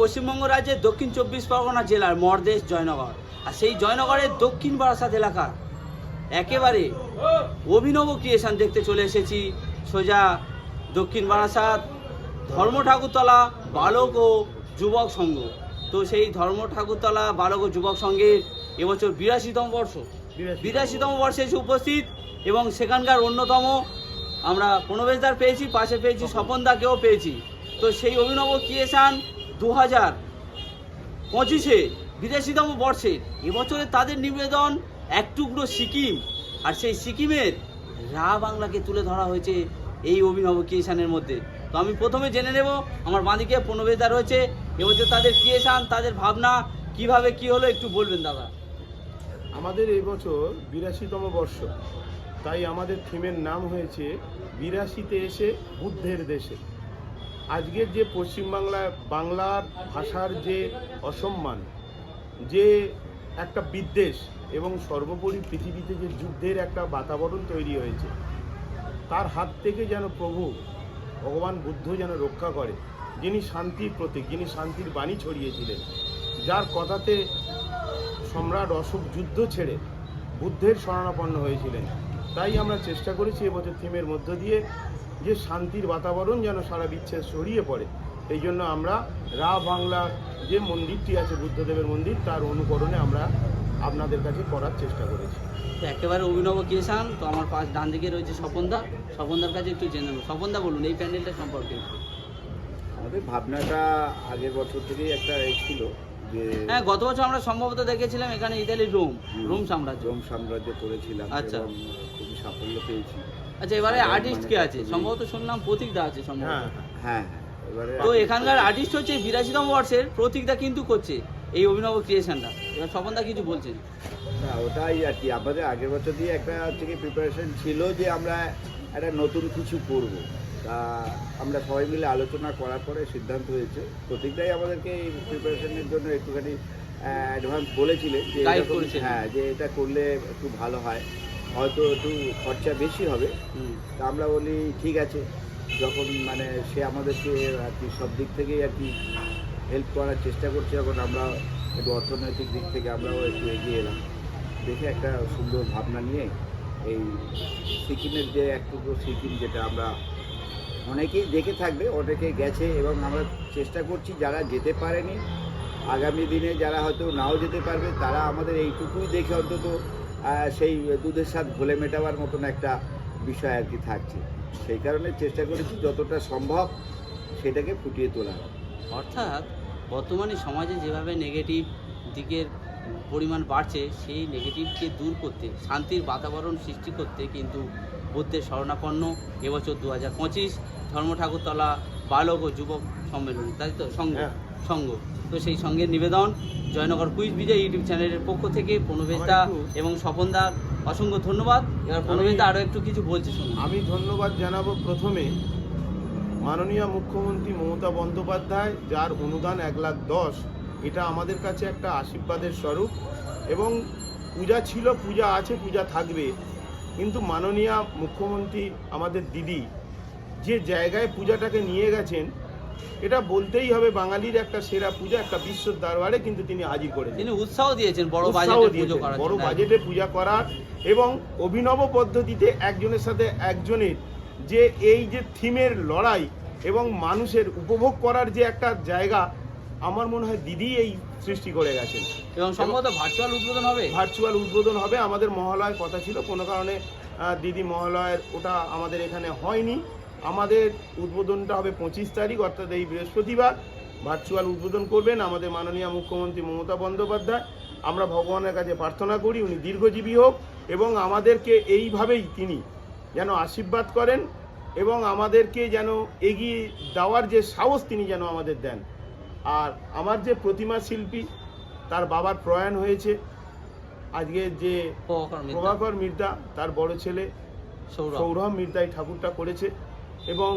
পশ্চিমবঙ্গ রাজ্যের দক্ষিণ চব্বিশ পরগনা জেলার মরদেশ জয়নগর। আর সেই জয়নগরের দক্ষিণ বারাসাত এলাকার একেবারে অভিনব ক্রিয়েশন দেখতে চলে এসেছি। সোজা দক্ষিণ বারাসাত ধর্ম ঠাকুরতলা বালক ও যুবক সংঘ। তো সেই ধর্ম ঠাকুরতলা বালক ও যুবক সংঘের এবছর বিরাশিতম বর্ষ। বিরাশিতম। বর্ষে এসে উপস্থিত এবং সেখানকার অন্যতম আমরা প্রণবেশদার পেয়েছি পাশে পেয়েছি স্বপনদাকেও পেয়েছি। তো সেই অভিনব ক্রিয়েশন দু হাজার পঁচিশে বিদেশিতম বর্ষে এবছরে তাদের নিবেদন এক টুকরো সিকিম। আর সেই সিকিমের রা বাংলাকে তুলে ধরা হয়েছে এই অভিনব ক্রিয়েশনের মধ্যে। তো আমি প্রথমে জেনে নেব, আমার বাঁদিকে প্রণবেশদা রয়েছে, এবছর তাদের ক্রিয়েশন, তাদের ভাবনা, কীভাবে কি হলো একটু বলবেন দাদা। আমাদের এই বছর বিরাশিতম বর্ষ, তাই আমাদের থিমের নাম হয়েছে বিরাশিতে এসে বুদ্ধের দেশে। আজকের যে পশ্চিমবাংলা বাংলার ভাষার যে অসম্মান, যে একটা বিদ্বেষ এবং সর্বোপরি পৃথিবীতে যে যুদ্ধের একটা বাতাবরণ তৈরি হয়েছে, তার হাত থেকে যেন প্রভু ভগবান বুদ্ধ যেন রক্ষা করে, যিনি শান্তির প্রতীক, যিনি শান্তির বাণী ছড়িয়েছিলেন, যার কথাতে সম্রাট অশোক যুদ্ধ ছেড়ে বুদ্ধের শরণাপন্ন হয়েছিলেন। তাই আমরা চেষ্টা করেছি এবছর থিমের মধ্য দিয়ে যে শান্তির বাতাবরণ যেন সারা বিশ্বে ছড়িয়ে পড়ে। এই জন্য আমরা রা বাংলার যে মন্দিরটি আছে বুদ্ধদেবের মন্দির তার অনুকরণে আমরা আপনাদের কাছে করার চেষ্টা করেছি। তো একেবারে অভিনব ক্রিয়েশন তো আমার পাশ ডান দিকে রয়েছে স্বপনদা। স্বপনদার কাছে একটু জেনে নেব। স্বপনদা বলুন এই প্যান্ডেলটা সম্পর্কে। আমাদের ভাবনাটা আগের বছর থেকেই একটা ছিল যে হ্যাঁ গত বছর আমরা সম্ভবত দেখেছিলাম এখানে ইতালি রোম রোম সাম্রাজ্য। রোম সাম্রাজ্য করেছিলাম আচ্ছা। খুবই সাফল্য পেয়েছি। আচ্ছা এবারে আর্টিস্ট কে আছে? সম্ভবত শুনলাম প্রতীকদা আছে সম্ভবত। হ্যাঁ হ্যাঁ। হ্যাঁ এবারে তো এখানকার আর্টিস্ট হচ্ছে বিরাশিতম বর্ষের প্রতীকদা কিন্তু করছে এই অভিনব ক্রিয়েশনটা এবার স্বপনদা কিছু বলছেন? না ওটাই আর কি আমাদের আগের বছর দিয়ে একটা হচ্ছে কি প্রিপারেশন ছিল যে আমরা একটা নতুন কিছু করব। তা আমরা সবাই মিলে আলোচনা করার পরে সিদ্ধান্ত হয়েছে। প্রত্যেকটাই আমাদেরকে এই প্রিপারেশনের জন্য একটুখানি অ্যাডভান্স বলেছিলেন যে। হ্যাঁ যে এটা করলে একটু ভালো হয়। হয়তো একটু খরচা বেশি হবে। তা আমরা বলি ঠিক আছে। যখন মানে সে আমাদেরকে আর কি সব দিক থেকেই আর কি হেল্প করার চেষ্টা করছে যখন আমরা একটু অর্থনৈতিক দিক থেকে আমরাও একটু এগিয়ে এলাম। দেখে একটা সুন্দর ভাবনা নিয়ে এই সিকিমের যে একটু সিকিম যেটা আমরা অনেকেই দেখে থাকবে অনেকে গেছে এবং আমরা চেষ্টা করছি যারা যেতে পারেনি আগামী দিনে যারা হয়তো নাও যেতে পারবে তারা আমাদের এইটুকুই দেখে অন্তত সেই দুধের স্বাদ ঘোলে মেটাবার মতন একটা বিষয় আর কি থাকছে। সেই কারণে চেষ্টা করেছি যতটা সম্ভব সেটাকে ফুটিয়ে তোলা অর্থাৎ বর্তমানে সমাজে যেভাবে নেগেটিভ দিকের পরিমাণ বাড়ছে সেই নেগেটিভকে দূর করতে শান্তির বাতাবরণ সৃষ্টি করতে কিন্তু বুদ্ধের শরণাপন্ন এবছর দু হাজার পঁচিশ ধর্ম ঠাকুরতলা বালক ও যুবক সম্মেলন তাই তো? সংঘ সংঘ তো সেই সঙ্গে নিবেদন জয়নগর কুইজ বিজয় ইউটিউব চ্যানেলের পক্ষ থেকে প্রণবেশদা এবং স্বপনদার অসংখ্য ধন্যবাদ। এবার প্রণবেশদা আরও একটু কিছু বলছে আমি ধন্যবাদ জানাব প্রথমে মাননীয় মুখ্যমন্ত্রী মমতা বন্দ্যোপাধ্যায় যার অনুদান এক লাখ দশ। এটা আমাদের কাছে একটা আশীর্বাদের স্বরূপ এবং পূজা ছিল পূজা আছে পূজা থাকবে। কিন্তু মাননীয় মুখ্যমন্ত্রী আমাদের দিদি যে জায়গায় পূজাটাকে নিয়ে গেছেন এটা বলতেই হবে বাঙালির একটা সেরা পূজা একটা বিশ্বর দরবারে কিন্তু তিনি হাজির করেছেন। তিনি উৎসাহ দিয়েছেন বড় বাজেটে পুজো করার বড় বাজেটে পূজা করার এবং অভিনব পদ্ধতিতে একজনের সাথে একজনের যে এই যে থিমের লড়াই এবং মানুষের উপভোগ করার যে একটা জায়গা আমার মনে হয় দিদি এই সৃষ্টি করে গেছেন। এবং সম্ভবত ভার্চুয়াল উদ্বোধন হবে? ভার্চুয়াল উদ্বোধন হবে আমাদের মহালয়ের কথা ছিল কোনো কারণে দিদি মহালয়ের ওটা আমাদের এখানে হয়নি। আমাদের উদ্বোধনটা হবে পঁচিশ তারিখ অর্থাৎ এই বৃহস্পতিবার। ভার্চুয়াল উদ্বোধন করবেন আমাদের মাননীয় মুখ্যমন্ত্রী মমতা বন্দ্যোপাধ্যায়। আমরা ভগবানের কাছে প্রার্থনা করি উনি দীর্ঘজীবী হোক এবং আমাদেরকে এইভাবেই তিনি যেন আশীর্বাদ করেন এবং আমাদেরকে যেন এগিয়ে দেওয়ার যে সাহস তিনি যেন আমাদের দেন। আর আমার যে প্রতিমা শিল্পী তার বাবার প্রয়াণ হয়েছে। আজকে যে প্রভাকর মির্জা। তার বড় ছেলে সৌরভ। সৌরভ মির্জা এই ঠাকুরটা করেছে। এবং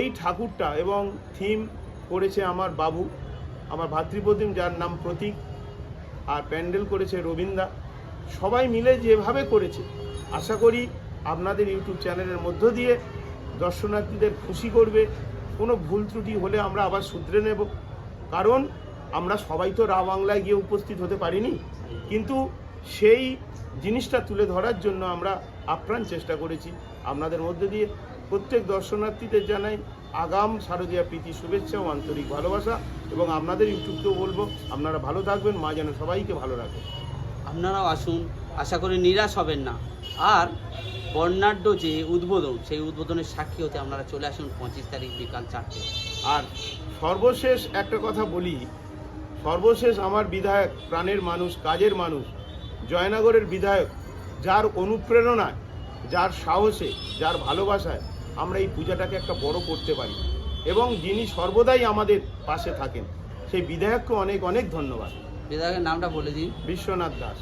এই ঠাকুরটা এবং থিম করেছে আমার বাবু, আমার ভাতৃপ্রতিম যার নাম প্রতীক, আর প্যান্ডেল করেছে রবীন্দা। সবাই মিলে যেভাবে করেছে, আশা করি আপনাদের ইউটিউব চ্যানেলের মধ্য দিয়ে দর্শনার্থীদের খুশি করবে। কোনো ভুল ত্রুটি হলে আমরা আবার শুধরে নেব। কারণ আমরা সবাই তো রা বাংলায় গিয়ে উপস্থিত হতে পারিনি। কিন্তু সেই জিনিসটা তুলে ধরার জন্য আমরা আপ্রাণ চেষ্টা করেছি। আপনাদের মধ্যে দিয়ে প্রত্যেক দর্শনার্থীদের জানাই আগাম শারদীয়া প্রীতি শুভেচ্ছা ও আন্তরিক ভালোবাসা এবং আপনাদের ইউটিউবকেও বলব আপনারা ভালো থাকবেন মা যেন সবাইকে ভালো রাখে। আপনারাও আসুন আশা করি নিরাশ হবেন না। আর বর্ণাঢ্য যে উদ্বোধন সেই উদ্বোধনের সাক্ষী হতে আপনারা চলে আসুন পঁচিশ তারিখ বিকাল চারটে। আর সর্বশেষ একটা কথা বলি সর্বশেষ আমার বিধায়ক প্রাণের মানুষ কাজের মানুষ জয়নগরের বিধায়ক যার অনুপ্রেরণায় যার সাহসে যার ভালোবাসায় আমরা এই পূজাটাকে একটা বড় করতে পারি। এবং যিনি সর্বদাই আমাদের পাশে থাকেন সেই বিধায়ককে অনেক অনেক ধন্যবাদ। বিধায়কের নামটা বলে দিন। বিশ্বনাথ দাস.